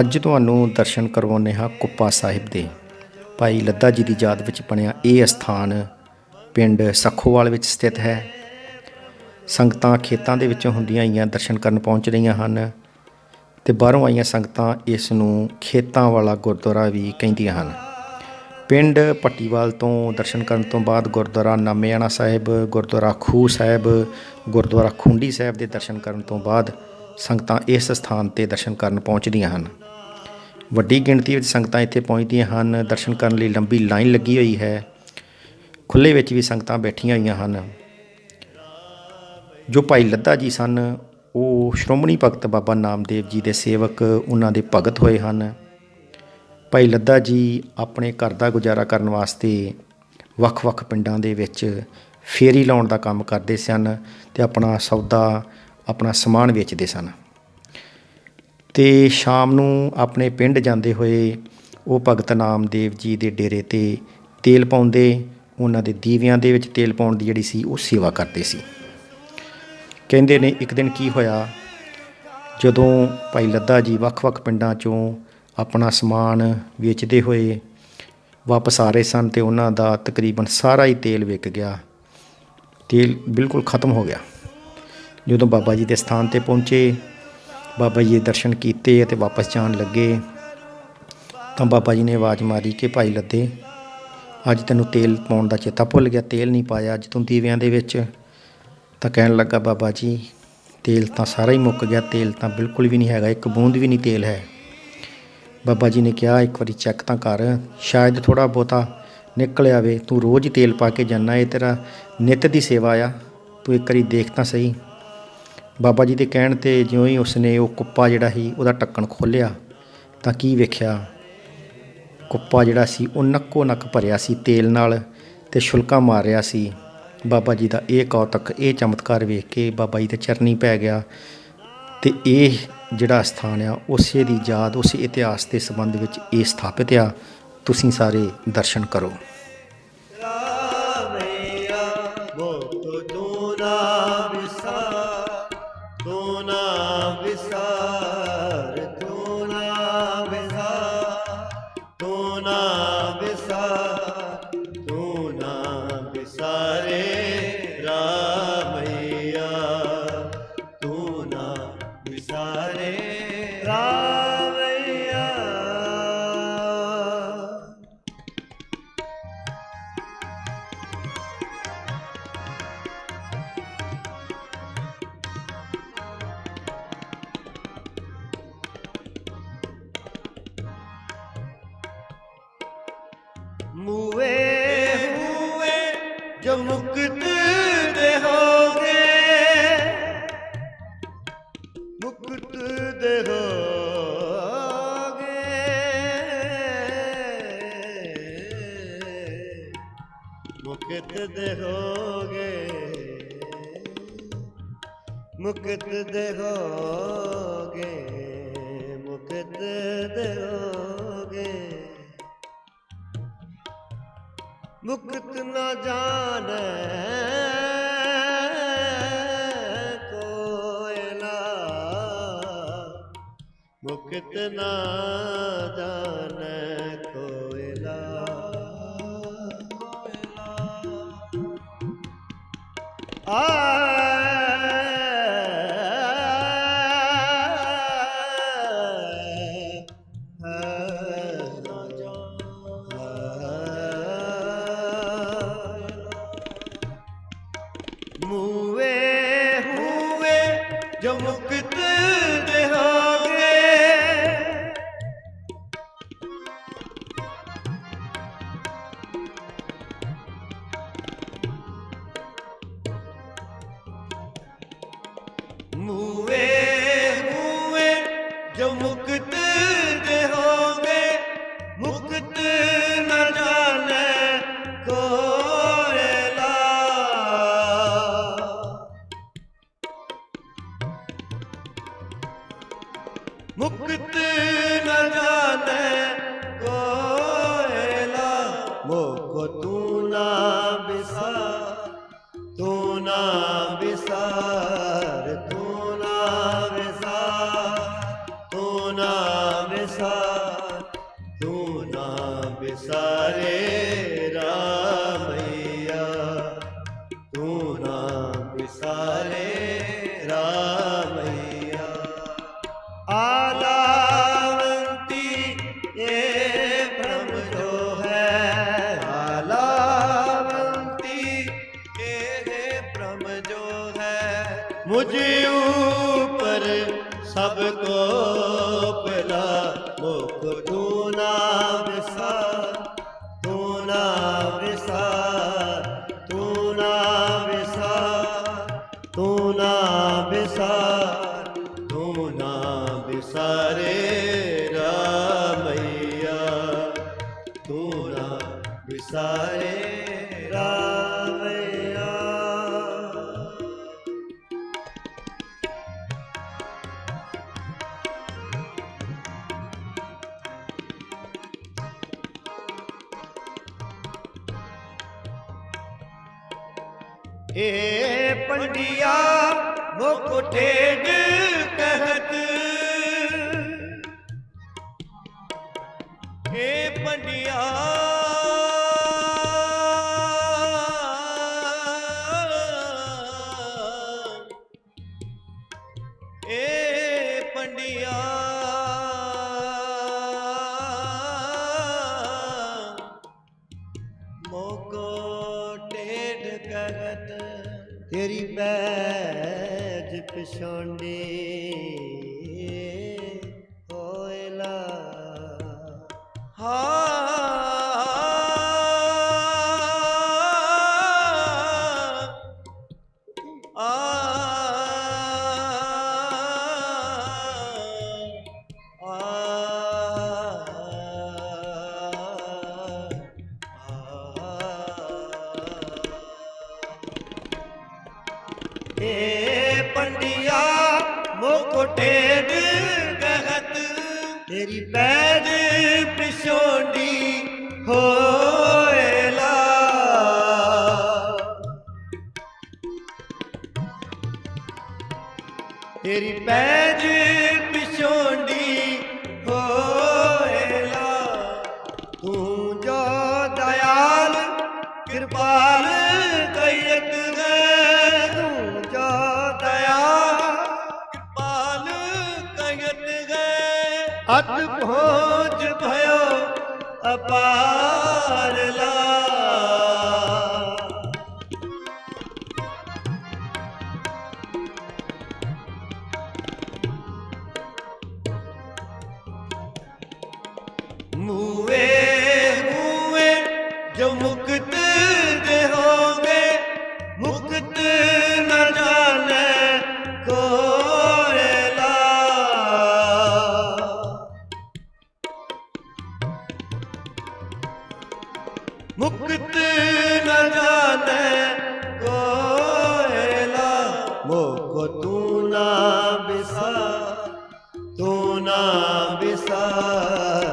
ਅੱਜ ਤੁਹਾਨੂੰ ਦਰਸ਼ਨ ਕਰਵਾਉਂਦੇ ਹਾਂ ਕੁੱਪਾ ਸਾਹਿਬ ਦੇ। ਭਾਈ ਲੱਦਾ ਜੀ ਦੀ ਯਾਦ ਵਿੱਚ ਬਣਿਆ ਇਹ ਸਥਾਨ ਪਿੰਡ ਸਖੋਵਾਲ ਵਿੱਚ ਸਥਿਤ ਹੈ। ਸੰਗਤਾਂ ਖੇਤਾਂ ਦੇ ਵਿੱਚੋਂ ਹੁੰਦੀਆਂ ਆਈਆਂ ਦਰਸ਼ਨ ਕਰਨ ਪਹੁੰਚ ਰਹੀਆਂ ਹਨ ਤੇ ਬਾਹਰੋਂ ਆਈਆਂ ਸੰਗਤਾਂ ਇਸ ਨੂੰ ਖੇਤਾਂ ਵਾਲਾ ਗੁਰਦੁਆਰਾ ਵੀ ਕਹਿੰਦੀਆਂ ਹਨ। ਪਿੰਡ ਪੱਟੀਵਾਲ ਤੋਂ ਦਰਸ਼ਨ ਕਰਨ ਤੋਂ ਬਾਅਦ ਗੁਰਦੁਆਰਾ ਨਾਮਿਆਣਾ ਸਾਹਿਬ, ਗੁਰਦੁਆਰਾ ਖੂਹ ਸਾਹਿਬ, ਗੁਰਦੁਆਰਾ ਖੁੰਡੀ ਸਾਹਿਬ ਦੇ ਦਰਸ਼ਨ ਕਰਨ ਤੋਂ ਬਾਅਦ ਸੰਗਤਾਂ ਇਸ ਸਥਾਨ ਤੇ ਦਰਸ਼ਨ ਕਰਨ ਪਹੁੰਚਦੀਆਂ ਹਨ। ਵੱਡੀ ਗਿਣਤੀ ਵਿੱਚ ਸੰਗਤਾਂ ਇੱਥੇ ਪਹੁੰਚਦੀਆਂ ਹਨ। ਦਰਸ਼ਨ ਕਰਨ ਲਈ ਲੰਬੀ ਲਾਈਨ ਲੱਗੀ ਹੋਈ ਹੈ। ਖੁੱਲੇ ਵਿੱਚ ਵੀ ਸੰਗਤਾਂ ਬੈਠੀਆਂ ਹੋਈਆਂ ਹਨ। ਜੋ ਭਾਈ ਲੱਦਾ ਜੀ ਸਨ, ਉਹ ਸ਼੍ਰੋਮਣੀ ਭਗਤ ਬਾਬਾ ਨਾਮਦੇਵ ਜੀ ਦੇ ਸੇਵਕ, ਉਹਨਾਂ ਦੇ ਭਗਤ ਹੋਏ ਹਨ। ਭਾਈ ਲੱਦਾ ਜੀ ਆਪਣੇ ਘਰ ਦਾ ਗੁਜ਼ਾਰਾ ਕਰਨ ਵਾਸਤੇ ਵੱਖ-ਵੱਖ ਪਿੰਡਾਂ ਦੇ ਵਿੱਚ ਫੇਰੀ ਲਾਉਣ ਦਾ ਕੰਮ ਕਰਦੇ ਸਨ ਤੇ ਆਪਣਾ ਸੌਦਾ ਆਪਣਾ ਸਮਾਨ ਵੇਚਦੇ ਸਨ। ਤੇ ਸ਼ਾਮ ਨੂੰ ਆਪਣੇ ਪਿੰਡ ਜਾਂਦੇ ਹੋਏ ਉਹ ਭਗਤ ਨਾਮਦੇਵ ਜੀ ਦੇ ਡੇਰੇ ਤੇ ਤੇਲ ਪਾਉਂਦੇ, ਉਹਨਾਂ ਦੇ ਦੀਵਿਆਂ ਦੇ ਵਿੱਚ ਤੇਲ ਪਾਉਣ ਦੀ ਜਿਹੜੀ ਸੀ ਉਹ ਸੇਵਾ ਕਰਦੇ ਸੀ। ਕਹਿੰਦੇ ਨੇ, ਇੱਕ ਦਿਨ ਕੀ ਹੋਇਆ? ਜਦੋਂ ਭਾਈ ਲੱਦਾ ਜੀ ਵੱਖ-ਵੱਖ ਪਿੰਡਾਂ ਚੋਂ ਆਪਣਾ ਸਮਾਨ ਵੇਚਦੇ ਹੋਏ ਵਾਪਸ ਆ ਰਹੇ ਸਨ ਤੇ ਉਹਨਾਂ ਦਾ ਤਕਰੀਬਨ ਸਾਰਾ ਹੀ ਤੇਲ ਵਿਕ ਗਿਆ। ਤੇਲ ਬਿਲਕੁਲ ਖਤਮ ਹੋ ਗਿਆ। ਜਦੋਂ ਬਾਬਾ ਜੀ ਦੇ ਸਥਾਨ ਤੇ ਪਹੁੰਚੇ, ਬਾਬਾ ਜੀ ਦੇ ਦਰਸ਼ਨ ਕੀਤੇ ਅਤੇ ਵਾਪਸ ਜਾਣ ਲੱਗੇ, ਤਾਂ ਬਾਬਾ ਜੀ ਨੇ ਆਵਾਜ਼ ਮਾਰੀ ਕਿ ਭਾਈ ਲੱਦੇ, ਅੱਜ ਤੈਨੂੰ ਤੇਲ ਪਾਉਣ ਦਾ ਚੇਤਾ ਭੁੱਲ ਗਿਆ, ਤੇਲ ਨਹੀਂ ਪਾਇਆ ਅੱਜ ਤੂੰ ਦੀਵਿਆਂ ਦੇ ਵਿੱਚ। ਤਾਂ ਕਹਿਣ ਲੱਗਾ ਬਾਬਾ ਜੀ, ਤੇਲ ਤਾਂ ਸਾਰਾ ਹੀ ਮੁੱਕ ਗਿਆ, ਤੇਲ ਤਾਂ ਬਿਲਕੁਲ ਵੀ ਨਹੀਂ ਹੈਗਾ, ਇੱਕ ਬੂੰਦ ਵੀ ਨਹੀਂ ਤੇਲ ਹੈ। ਬਾਬਾ ਜੀ ਨੇ ਕਿਹਾ, ਇੱਕ ਵਾਰੀ ਚੈੱਕ ਤਾਂ ਕਰ, ਸ਼ਾਇਦ ਥੋੜਾ ਬਹੁਤਾ ਨਿਕਲ ਆਵੇ, ਤੂੰ ਰੋਜ਼ ਤੇਲ ਪਾ ਕੇ ਜਾਣਾ ਇਹ ਤੇਰਾ ਨਿਤ ਦੀ ਸੇਵਾ ਆ, ਤੂੰ ਇੱਕ ਵਾਰੀ ਦੇਖ ਤਾਂ ਸਹੀ। ਬਾਬਾ ਜੀ ਦੇ ਕਹਿਣ ਤੇ ਜਿਉਂ ਹੀ ਉਸਨੇ ਉਹ ਕੁੱਪਾ ਜਿਹੜਾ ਸੀ ਉਹਦਾ ਟੱਕਣ ਖੋਲ੍ਹਿਆ, ਤਾਂ ਕੀ ਵੇਖਿਆ? ਕੁੱਪਾ ਜਿਹੜਾ ਸੀ ਉਹ ਨੱਕੋ ਨੱਕ ਭਰਿਆ ਸੀ ਤੇਲ ਨਾਲ ਤੇ ਛੁਲਕਾ ਮਾਰ ਰਿਹਾ ਸੀ। ਬਾਬਾ ਜੀ ਦਾ ਇਹ ਕੌਤਕ, ਇਹ ਚਮਤਕਾਰ ਵੇਖ ਕੇ ਬਾਬਾ ਜੀ ਤੇ ਚਰਨੀ ਪੈ ਗਿਆ ਤੇ ਇਹ ਜਿਹੜਾ ਸਥਾਨ ਆ, ਉਸੇ ਦੀ ਯਾਦ, ਉਸੇ ਇਤਿਹਾਸ ਦੇ ਸੰਬੰਧ ਵਿੱਚ ਇਹ ਸਥਾਪਿਤ ਆ। ਤੁਸੀਂ ਸਾਰੇ ਦਰਸ਼ਨ ਕਰੋ। ਜੋ ਮੁਕਤ ਦੇ ਹੋਗੇ। ਮੁਕਤ ਦੇ ਹੋਗੇ। ਮੁਕਤ ਦੇ ਹੋਗੇ। ਮੁਕਤ ਦੇ ਹੋਗੇ। ਮੁਕਤ ਦੇ ਹੋਗੇ ਮੁਕਤ ਨਾ ਜਾਣੈ ਮੁਕਤ ਨਾ ਜਾਣੈ ਕੋਇਲਾ ਕੋਇਲਾ ਆ ਮੁਕਤ ਦਿਹਾਗੇ ਮੂਏ ਮੂਏ ਜੋ ਤੂੰ ਨਾ ਤੂੰ ਨਾ ਵਿਸਾਰ ਤੂੰ ਨਾ ਤੂੰ ਨਾ ਤੂੰ ਨਾ ਵਿਸਾਰੇ ਰਾਮੇ ਮੁਝ ਊਪਰ ਸਭ ਕੋ ਏ ਪੰਡਿਆ ਮੁਖ ਠੇਡ ਕਹਿਤ। ਏ ਪੰਡਿਆ ਏ ਪੰਡਿਆ ਪੈਜ ਪਿਛੋਂਡੀ ਹੋਇਲਾ ਹਾਂ ਆ ਏ ਪੰਡਿਆ ਮੁਖ ਟੇਢ ਗਹਤ ਤੇਰੀ ਪੈਜ ਪਿਛੋਂਡੀ ਹੋਏਲਾ। ਤੇਰੀ ਪੈਜ ਪਿਛੋਂਡੀ ਹੋਏਲਾ। ਤੂੰ ਜੋ ਦਇਆਲ ਕਿਰਪਾਲ ਅਤ ਪਹੁੰਚ ਭਇਓ ਅਪਾਰ ਲਾ ਮੋਕੋ ਤੂੰ ਨਾ ਵਿਸਾਰ ਤੂੰ ਨਾ ਵਿਸਾਰ